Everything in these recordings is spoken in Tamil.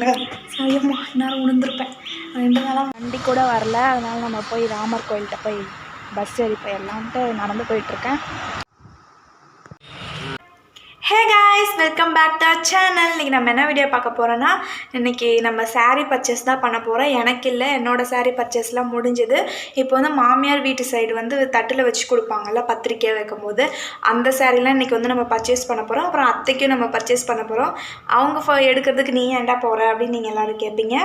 நாங்கள் சாயம்மா நேரம் உணர்ந்துருப்பேன். ரெண்டு நாளாக வண்டி கூட வரல. அதனால் நம்ம போய் ராமர் கோயில்கிட்ட போய் பஸ் ஏறி போயிடலான்ட்டு நடந்து போயிட்டுருக்கேன். Hey guys welcome back to channel இன்றைக்கி நம்ம என்ன வீடியோ பார்க்க போகிறோன்னா இன்றைக்கி நம்ம சாரீ பர்ச்சேஸ் தான் பண்ண போகிறோம் எனக்கு இல்லை என்னோட சாரீ பர்ச்சேஸ்லாம் முடிஞ்சுது. இப்போ வந்து மாமியார் வீட்டு சைடு வந்து தட்டில் வச்சு கொடுப்பாங்கல்ல பத்திரிக்கை வைக்கும்போது அந்த சாரீலாம் இன்றைக்கி வந்து நம்ம பர்ச்சேஸ் பண்ண போகிறோம் அப்புறம் அத்தைக்கும் நம்ம பர்ச்சேஸ் பண்ண போகிறோம் அவங்க ஃபோ எடுக்கிறதுக்கு நீ ஏன்டா போகிற அப்படின்னு நீங்கள் எல்லோரும் கேட்பீங்க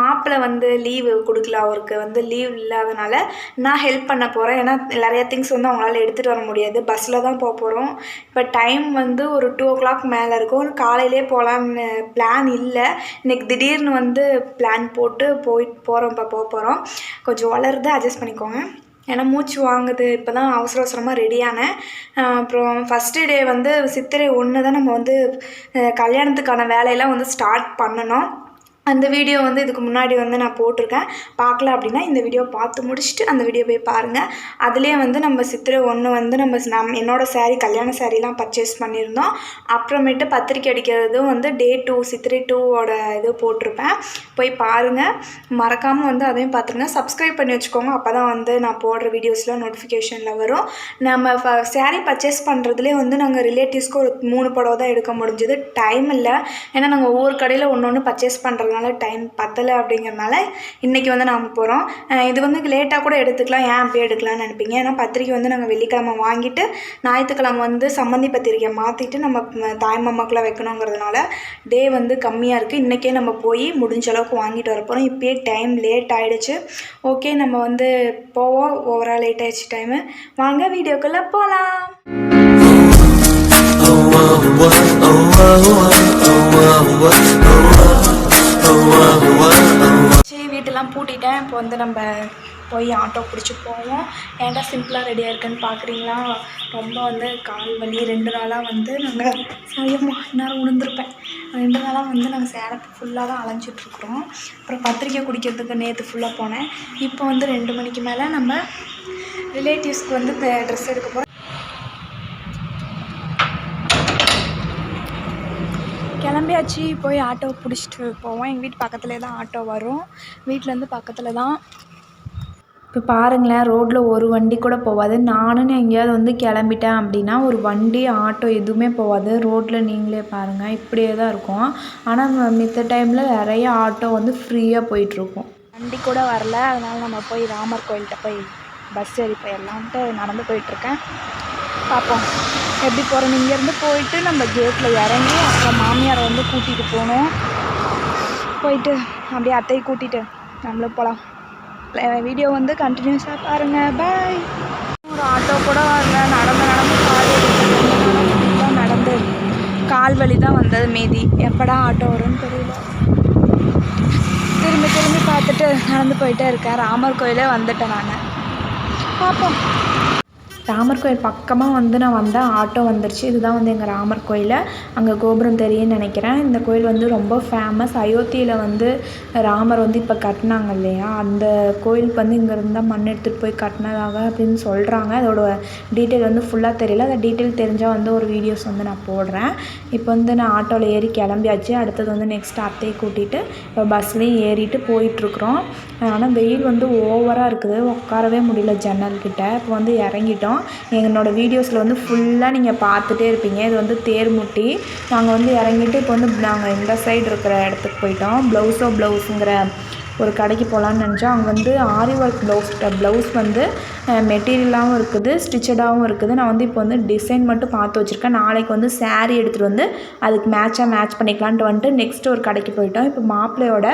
மாப்பிள்ளை வந்து லீவு கொடுக்கல அவருக்கு வந்து லீவ் இல்லாதனால நான் ஹெல்ப் பண்ண போகிறேன் ஏன்னா நிறைய திங்ஸ் வந்து அவங்களால எடுத்துகிட்டு வர முடியாது. பஸ்ஸில் தான் போக போகிறோம் இப்போ டைம் வந்து ஒரு டூ ஓ கிளாக் மேலே இருக்கும். காலையிலே போகலான்னு பிளான் இல்லை. இன்னைக்கு திடீர்னு வந்து பிளான் போட்டு போயிட்டு போகிறோம் இப்போ போக போகிறோம் கொஞ்சம் வளருது அட்ஜஸ்ட் பண்ணிக்கோங்க. ஏன்னா மூச்சு வாங்குது. இப்போ தான் அவசர அவசரமாக ரெடியானேன் அப்புறம் ஃபஸ்ட்டு டே வந்து சித்திரை ஒன்று தான் நம்ம வந்து கல்யாணத்துக்கான வேலையெல்லாம் வந்து ஸ்டார்ட் பண்ணணும். அந்த வீடியோ வந்து இதுக்கு முன்னாடி வந்து நான் போட்டிருக்கேன். பார்க்கல அப்படின்னா இந்த வீடியோ பார்த்து முடிச்சுட்டு அந்த வீடியோ போய் பாருங்கள் அதுலேயே வந்து நம்ம சித்திரை ஒன்று வந்து நம்ம நம் என்னோட சேரீ கல்யாண சாரீலாம் பர்ச்சேஸ் பண்ணியிருந்தோம். அப்புறமேட்டு பத்திரிக்கை அடிக்கிறதும் வந்து டே டூ சித்திரை டூவோட இது போட்டிருப்பேன். போய் பாருங்கள் மறக்காமல் வந்து அதையும் பார்த்துருங்க. சப்ஸ்கிரைப் பண்ணி வச்சுக்கோங்க. அப்போ தான் வந்து நான் போடுற வீடியோஸ்லாம் நோட்டிஃபிகேஷனில் வரும். நம்ம ஃப பர்ச்சேஸ் பண்ணுறதுலேயே வந்து நாங்கள் ரிலேட்டிவ்ஸ்க்கு ஒரு மூணு புடவை தான் எடுக்க முடிஞ்சது. டைம் இல்லை. ஏன்னா நாங்கள் ஒவ்வொரு கடையில் ஒன்று ஒன்று பர்ச்சேஸ் பண்ணுறது அதனால் டைம் பத்தலை அப்படிங்கிறனால இன்றைக்கி வந்து நாம் போகிறோம் இது வந்து லேட்டாக கூட எடுத்துக்கலாம் ஏன் அப்படியே எடுக்கலாம்னு நினைப்பீங்க ஏன்னா பத்திரிக்கை வந்து நாங்கள் வெள்ளிக்கிழமை வாங்கிட்டு ஞாயிற்றுக்கிழமை வந்து சம்மந்தி பத்திரிக்கை மாற்றிட்டு நம்ம தாய் மாமாக்கெலாம் வைக்கணுங்கிறதுனால டே வந்து கம்மியாக இருக்குது இன்றைக்கே நம்ம போய் முடிஞ்ச அளவுக்கு வாங்கிட்டு வர போகிறோம் இப்போயே டைம் லேட் ஆகிடுச்சு ஓகே நம்ம வந்து போவோம் ஓவரால் லேட் ஆகிடுச்சு டைமு வாங்க வீடியோக்குள்ளே போகலாம் சரி வீட்டெல்லாம் பூட்டிட்டேன். இப்போ வந்து நம்ம போய் ஆட்டோ பிடிச்சி போவோம். ஏன்டா சிம்பிளாக ரெடியாக இருக்குன்னு பார்க்குறீங்களா ரொம்ப வந்து கால் வலி ரெண்டு நாளாக வந்து நாங்கள் சாயம்மா நேரம் உணர்ந்துருப்பேன். ரெண்டு நாளாக வந்து நாங்கள் சேலத்தை ஃபுல்லாக தான் அலைஞ்சிட்ருக்குறோம் அப்புறம் பத்திரிக்கை குடிக்கிறதுக்கு நேற்று ஃபுல்லாக போனேன். இப்போ வந்து ரெண்டு மணிக்கு மேலே நம்ம ரிலேட்டிவ்ஸ்க்கு வந்து ட்ரெஸ் எடுக்க போகிறோம் கிளம்பியாச்சு போய் ஆட்டோ பிடிச்சிட்டு போவோம். எங்கள் வீட்டு பக்கத்துலேயே தான் ஆட்டோ வரும். வீட்டிலேருந்து பக்கத்தில் தான். இப்போ பாருங்களேன் ரோட்டில் ஒரு வண்டி கூட போகாது. நானும் எங்கேயாவது வந்து கிளம்பிட்டேன் அப்படின்னா ஒரு வண்டி ஆட்டோ எதுவுமே போகாது. ரோட்டில் நீங்களே பாருங்கள் இப்படியே தான் இருக்கும். ஆனால் மித்த டைமில் நிறைய ஆட்டோ வந்து ஃப்ரீயாக போயிட்டுருக்கும். வண்டி கூட வரல. அதனால் நம்ம போய் ராமர் கோயில்கிட்ட போய் பஸ் ஏறி போயிடலான்ட்டு நடந்து போயிட்டுருக்கேன். பார்ப்போம். எப்படி போகிறோம் இங்கேருந்து போயிட்டு நம்ம கேட்டில் இறங்கி அப்புறம் மாமியாரை வந்து கூட்டிகிட்டு போகணும். போயிட்டு அப்படியே அத்தையை கூட்டிகிட்டு நம்மளும் போகலாம் வீடியோ வந்து கண்டினியூஸாக பாருங்கள் பாய் ஒரு ஆட்டோ கூட வரல. நடந்து நடந்து கால் நடந்து கால் வலி தான் வந்தது மீதி. எப்படா ஆட்டோ வரும்னு தெரியல. திரும்பி திரும்பி பார்த்துட்டு நடந்து போயிட்டே இருக்கேன். ராமர் கோயிலே வந்துட்டேன் நான். பார்ப்போம். ராமர் கோயில் பக்கமாக வந்து நான் வந்தேன் ஆட்டோ வந்துருச்சு. இதுதான் வந்து எங்கள் ராமர் கோயில். அங்கே கோபுரம் தெரியும்னு நினைக்கிறேன். இந்த கோயில் வந்து ரொம்ப ஃபேமஸ் அயோத்தியில் வந்து ராமர் வந்து இப்போ கட்டினாங்க இல்லையா? அந்த கோயிலுக்கு வந்து இங்கே இருந்தால் மண் எடுத்துகிட்டு போய் கட்டினதாக அப்படின்னு சொல்கிறாங்க அதோட டீட்டெயில் வந்து ஃபுல்லாக தெரியல. அந்த டீட்டெயில் தெரிஞ்சால் வந்து ஒரு வீடியோஸ் வந்து நான் போடுறேன். இப்போ வந்து நான் ஆட்டோவில் ஏறி கிளம்பியாச்சு. அடுத்தது வந்து நெக்ஸ்ட் அத்தையை கூட்டிகிட்டு இப்போ பஸ்லேயும் ஏறிட்டு போயிட்டுருக்குறோம். ஆனால் வெயில் வந்து ஓவராக இருக்குது. உட்காரவே முடியல ஜன்னல் கிட்ட இப்போ வந்து இறங்கிட்டோம். என்னோடய வீடியோஸில் வந்து ஃபுல்லாக நீங்கள் பார்த்துட்டே இருப்பீங்க. இது வந்து தேர்முட்டி. நாங்கள் வந்து இறங்கிட்டு இப்போ வந்து நாங்கள் இந்த சைடு இருக்கிற இடத்துக்கு போயிட்டோம். ப்ளவுஸோ ப்ளவுஸுங்கிற ஒரு கடைக்கு போகலான்னு நினச்சோம். அங்கே வந்து ஆரி ஒர்க் ப்ளவுஸ் ப்ளவுஸ் வந்து மெட்டீரியலாகவும் இருக்குது ஸ்டிச்சடாகவும் இருக்குது. நான் வந்து இப்போ வந்து டிசைன் மட்டும் பார்த்து வச்சுருக்கேன். நாளைக்கு வந்து சேரீ எடுத்துகிட்டு வந்து அதுக்கு மேட்சாக மேட்ச் பண்ணிக்கலான்ட்டு வந்துட்டு நெக்ஸ்ட் ஒரு கடைக்கு போயிட்டோம். இப்போ மாப்பிள்ளையோட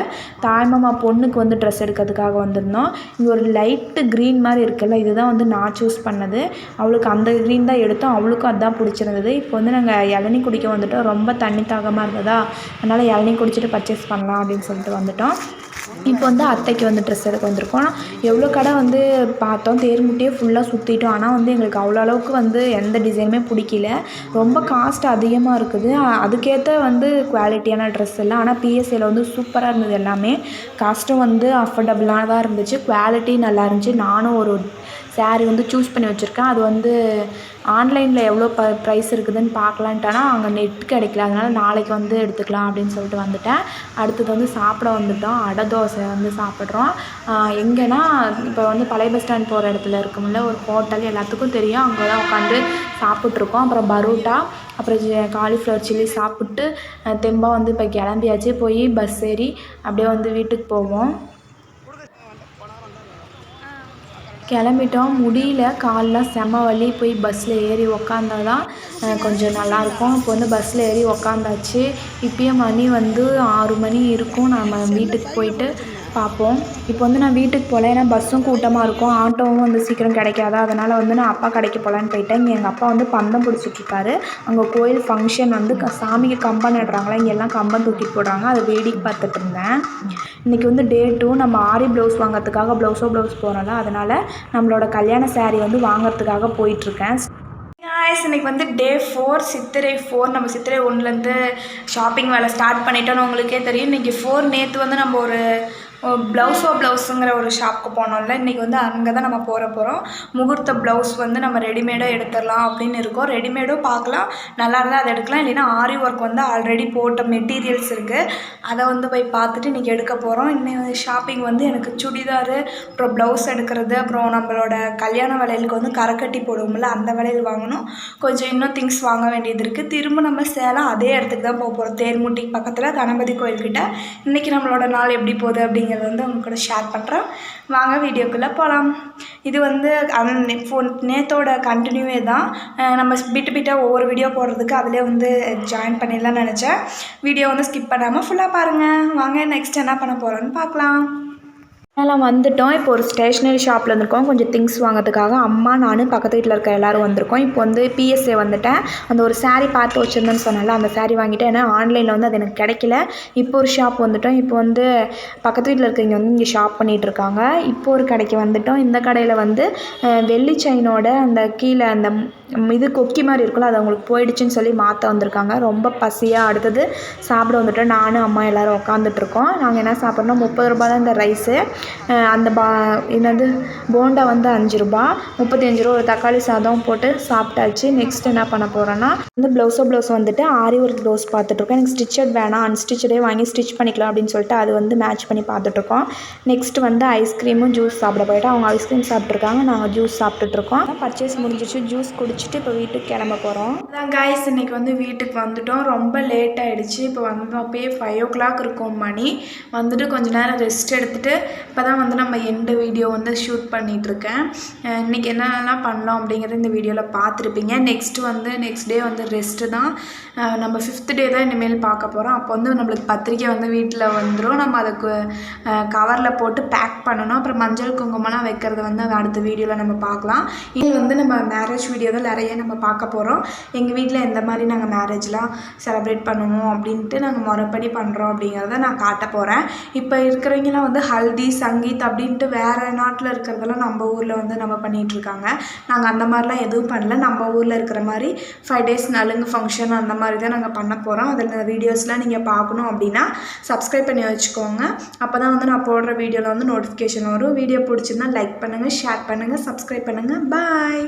தாய்மாமா பொண்ணுக்கு வந்து ட்ரெஸ் எடுக்கிறதுக்காக வந்திருந்தோம். இங்கே ஒரு லைட்டு க்ரீன் மாதிரி இருக்குல்ல இதுதான் வந்து நான் சூஸ் பண்ணது. அவளுக்கு அந்த க்ரீன் தான் எடுத்தோம். அவளுக்கும் அதுதான் பிடிச்சிருந்தது. இப்போ வந்து நாங்கள் இளநீ குடிக்க வந்துட்டோம். ரொம்ப தண்ணி தாகமாக இருந்ததா? அதனால் இளநீ குடிச்சிட்டு பர்ச்சேஸ் பண்ணலாம் அப்படின்னு சொல்லிட்டு வந்துட்டோம். இப்போ வந்து அத்தைக்கு வந்து ட்ரெஸ் எடுக்க வந்திருக்கோம். எவ்வளோ கடை வந்து பார்த்தோம் தேர்முட்டியே ஃபுல்லாக சுற்றிட்டோம் ஆனால் வந்து எங்களுக்கு அவ்வளோ அளவுக்கு வந்து எந்த டிசைனுமே பிடிக்கல. ரொம்ப காஸ்ட் அதிகமாக இருக்குது. அதுக்கேற்ற வந்து குவாலிட்டியான ட்ரெஸ் எல்லாம். ஆனால் பிஎஸ்சியில் வந்து சூப்பராக இருந்தது எல்லாமே. காஸ்ட்டும் வந்து அஃபோர்டபுளாக தான் இருந்துச்சு. குவாலிட்டி நல்லா இருந்துச்சு. நானும் ஒரு ஸேரீ வந்து சூஸ் பண்ணி வச்சுருக்கேன். அது வந்து ஆன்லைனில் எவ்வளோ ப ப்ரைஸ் இருக்குதுன்னு பார்க்கலான்ட்டானா அங்கே நெட் கிடைக்கல. அதனால் நாளைக்கு வந்து எடுத்துக்கலாம் அப்படின்னு சொல்லிட்டு வந்துட்டேன். அடுத்தது வந்து சாப்பிட வந்துட்டோம். அடை தோசை வந்து சாப்பிட்றோம். எங்கன்னா இப்போ வந்து பழைய பஸ் ஸ்டாண்ட் போகிற இடத்துல இருக்கும்ல ஒரு ஹோட்டல் எல்லாத்துக்கும் தெரியும். அங்கே தான் உட்காந்து சாப்பிட்ருக்கோம் அப்புறம் பரோட்டா அப்புறம் காலிஃப்ளவர் சில்லி சாப்பிட்டு தெம்பாக வந்து இப்போ கிளம்பியாச்சு. போய் பஸ் ஏறி அப்படியே வந்து வீட்டுக்கு போவோம். கிளம்பிட்டோம். முடியல. கால்லாம் செம வலி. போய் பஸ்ஸில் ஏறி உக்காந்தா தான் கொஞ்சம் நல்லாயிருக்கும். இப்போ வந்து பஸ்ஸில் ஏறி உக்காந்தாச்சு. இப்போயே மணி வந்து ஆறு மணி இருக்கும். நம்ம வீட்டுக்கு போயிட்டு பார்ப்போம். இப்போ வந்து நான் வீட்டுக்கு போகல. ஏன்னா பஸ்ஸும் கூட்டமாக இருக்கும். ஆட்டோவும் வந்து சீக்கிரம் கிடைக்காதா. அதனால் வந்து நான் அப்பா கடைக்கு போகலான்னு போயிட்டேன். இங்கே எங்கள் அப்பா வந்து பந்தம் பிடிச்சிட்ருக்காரு அங்கே கோயில் ஃபங்க்ஷன் வந்து க- சாமிக்கு கம்பம் நடுறாங்களா? இங்கே எல்லாம் கம்பம் தூக்கிட்டு போடுறாங்க. அதை வேடிக்கை பார்த்துட்டு இருந்தேன். இன்றைக்கி வந்து டே டூ நம்ம ஆரி ப்ளவுஸ் வாங்குறதுக்காக ப்ளவுஸோ ப்ளவுஸ் போகிறோம்ல அதனால் நம்மளோட கல்யாண சாரீ வந்து வாங்குறதுக்காக போயிட்டுருக்கேன். காய்ஸ் இன்னைக்கு வந்து டே ஃபோர் சித்திரை ஃபோர் நம்ம சித்திரை ஒன்றுலேருந்து ஷாப்பிங் வேலை ஸ்டார்ட் பண்ணிட்டோன்னு உங்களுக்கே தெரியும். இன்றைக்கி ஃபோர் நேற்று வந்து நம்ம ஒரு ப்ளவுஸோ ப்ளவுஸுங்கிற ஒரு ஷாப்புக்கு போனோம்ல இன்றைக்கி வந்து அங்கே தான் நம்ம போகிற போகிறோம் முகூர்த்த ப்ளவுஸ் வந்து நம்ம ரெடிமேடாக எடுத்துடலாம் அப்படின்னு இருக்கோம். ரெடிமேடும் பார்க்கலாம். நல்லா இருந்தால் அதை எடுக்கலாம். இல்லைன்னா ஆரி ஒர்க் வந்து ஆல்ரெடி போட்ட மெட்டீரியல்ஸ் இருக்குது அதை வந்து போய் பார்த்துட்டு இன்றைக்கி எடுக்க போகிறோம் இன்னும் ஷாப்பிங் வந்து எனக்கு சுடிதாரு அப்புறம் ப்ளவுஸ் எடுக்கிறது அப்புறம் நம்மளோட கல்யாண வளையலுக்கு வந்து கரைக்கட்டி போடுவோம்ல அந்த வளையல் வாங்கணும். கொஞ்சம் இன்னும் திங்ஸ் வாங்க வேண்டியது இருக்குது திரும்ப நம்ம சேலம் அதே இடத்துக்கு தான் போக போகிறோம் தேர்முட்டி பக்கத்தில் கணபதி கோயில்கிட்ட. இன்றைக்கி நம்மளோட நாள் எப்படி போகுது அப்படிங்கிற அப்படிங்கிறது வந்து அவங்க கூட ஷேர் பண்ணுறேன் வாங்க வீடியோக்குள்ளே போகலாம் இது வந்து அந்த ஃபோன் நேத்தோட கண்டினியூவே தான். நம்ம பிட்டு பிட்டாக ஒவ்வொரு வீடியோ போடுறதுக்கு அதிலே வந்து ஜாயின் பண்ணிடலாம்னு நினச்சேன். வீடியோ வந்து ஸ்கிப் பண்ணாமல் ஃபுல்லாக பாருங்கள் வாங்க நெக்ஸ்ட் என்ன பண்ண போகிறோன்னு பார்க்கலாம். அதெல்லாம் வந்துட்டோம். இப்போ ஒரு ஸ்டேஷ்னரி ஷாப்பில் வந்திருக்கோம். கொஞ்சம் திங்ஸ் வாங்குறதுக்காக அம்மா நான் பக்கத்து வீட்டில் இருக்க எல்லோரும் வந்திருக்கோம். இப்போ வந்து பிஎஸ்ஏ வந்துட்டேன். அந்த ஒரு சாரீ பார்த்து வச்சுருந்தேன்னு சொன்னால அந்த சாரீ வாங்கிட்டேன். ஏன்னா ஆன்லைனில் வந்து அது எனக்கு கிடைக்கல. இப்போ ஒரு ஷாப் வந்துட்டோம். இப்போ வந்து பக்கத்து வீட்டில் இருக்கவங்க வந்து இங்கே ஷாப் பண்ணிகிட்டு இருக்காங்க. இப்போ ஒரு கடைக்கு வந்துட்டோம். இந்த கடையில் வந்து வெள்ளி செயினோட அந்த கீழே அந்த இது கொக்கி மாதிரி இருக்குல்ல அது அவங்களுக்கு போயிடுச்சுன்னு சொல்லி மாற்ற வந்திருக்காங்க. ரொம்ப பசியாக அடுத்தது சாப்பிட வந்துட்டோம். நானும் அம்மா எல்லோரும் உட்காந்துட்ருக்கோம் நாங்கள் என்ன சாப்பிட்றோம் முப்பது ரூபா தான் இந்த ரைஸு அந்த பா என்னது போண்டா வந்து அஞ்சு ரூபா முப்பத்தி அஞ்சு ரூபா ஒரு தக்காளி சாதம் போட்டு சாப்பிட்டாச்சு. நெக்ஸ்ட் என்ன பண்ண போகிறோன்னா வந்து ப்ளவுஸோ ப்ளவுஸ் வந்துட்டு ஆரி ஒர்க் ப்ளவுஸ் பார்த்துட்ருக்கோம் எனக்கு ஸ்டிச்சட் வேணாம். அன்ஸ்டிச்சடே வாங்கி ஸ்டிச் பண்ணிக்கலாம் அப்படின்னு சொல்லிட்டு அது வந்து மேட்ச் பண்ணி பார்த்துட்ருக்கோம். நெக்ஸ்ட் வந்து ஐஸ்கிரீமும் ஜூஸ் சாப்பிட போயிட்டு அவங்க ஐஸ்கிரீம் சாப்பிட்ருக்காங்க. நாங்கள் ஜூஸ் சாப்பிட்டுட்ருக்கோம். பர்ச்சேஸ் முடிஞ்சிச்சு. ஜூஸ் குடிச்சிட்டு இப்போ வீட்டுக்கு கிளம்ப போகிறோம் அதான் காய்ஸ் இன்னைக்கு வந்து வீட்டுக்கு வந்துட்டோம். ரொம்ப லேட் ஆகிடுச்சு இப்போ வந்து அப்பயே ஃபைவ் ஓ கிளாக் இருக்கும் மணி. வந்துட்டு கொஞ்ச நேரம் ரெஸ்ட் எடுத்துகிட்டு இப்போ தான் வந்து நம்ம எண்டு வீடியோ வந்து ஷூட் பண்ணிகிட்ருக்கேன் இன்றைக்கி என்னென்னலாம் பண்ணோம் அப்படிங்கிறது இந்த வீடியோவில் பார்த்துருப்பீங்க. நெக்ஸ்ட் வந்து நெக்ஸ்ட் டே வந்து ரெஸ்ட்டு தான். நம்ம ஃபிஃப்த் டே தான் இனிமேல் பார்க்க போகிறோம் அப்போ வந்து நம்மளுக்கு பத்திரிக்கை வந்து வீட்டில் வந்துடும் நம்ம அதுக்கு கவரில் போட்டு பேக் பண்ணணும். அப்புறம் மஞ்சள் குங்குமம்லாம் வைக்கிறது வந்து அடுத்த வீடியோவில் நம்ம பார்க்கலாம். இது வந்து நம்ம மேரேஜ் வீடியோ தான் நிறைய நம்ம பார்க்க போகிறோம் எங்கள் வீட்டில் எந்த மாதிரி நாங்கள் மேரேஜ்லாம் செலிப்ரேட் பண்ணுவோம் அப்படின்ட்டு நாங்கள் முறைப்படி பண்ணுறோம் அப்படிங்கிறத நான் காட்ட போகிறேன் இப்போ இருக்கிறவங்கலாம் வந்து ஹல்தி சங்கீத் அப்படின்ட்டு வேறு நாட்டில் இருக்கிறதெல்லாம் நம்ம ஊரில் வந்து நம்ம பண்ணிகிட்ருக்காங்க நாங்கள் அந்த மாதிரிலாம் எதுவும் பண்ணல. நம்ம ஊரில் இருக்கிற மாதிரி ஃபைவ் டேஸ் நலுங்கு ஃபங்க்ஷன் அந்த மாதிரி தான் நாங்கள் பண்ண போகிறோம் அதில் வீடியோஸ்லாம் நீங்கள் பார்க்கணும் அப்படின்னா சப்ஸ்கிரைப் பண்ணி வச்சுக்கோங்க. அப்போ தான் வந்து நான் போடுற வீடியோவில் வந்து நோட்டிஃபிகேஷன் வரும். வீடியோ பிடிச்சிருந்தா லைக் பண்ணுங்கள் ஷேர் பண்ணுங்கள் சப்ஸ்கிரைப் பண்ணுங்கள் பாய்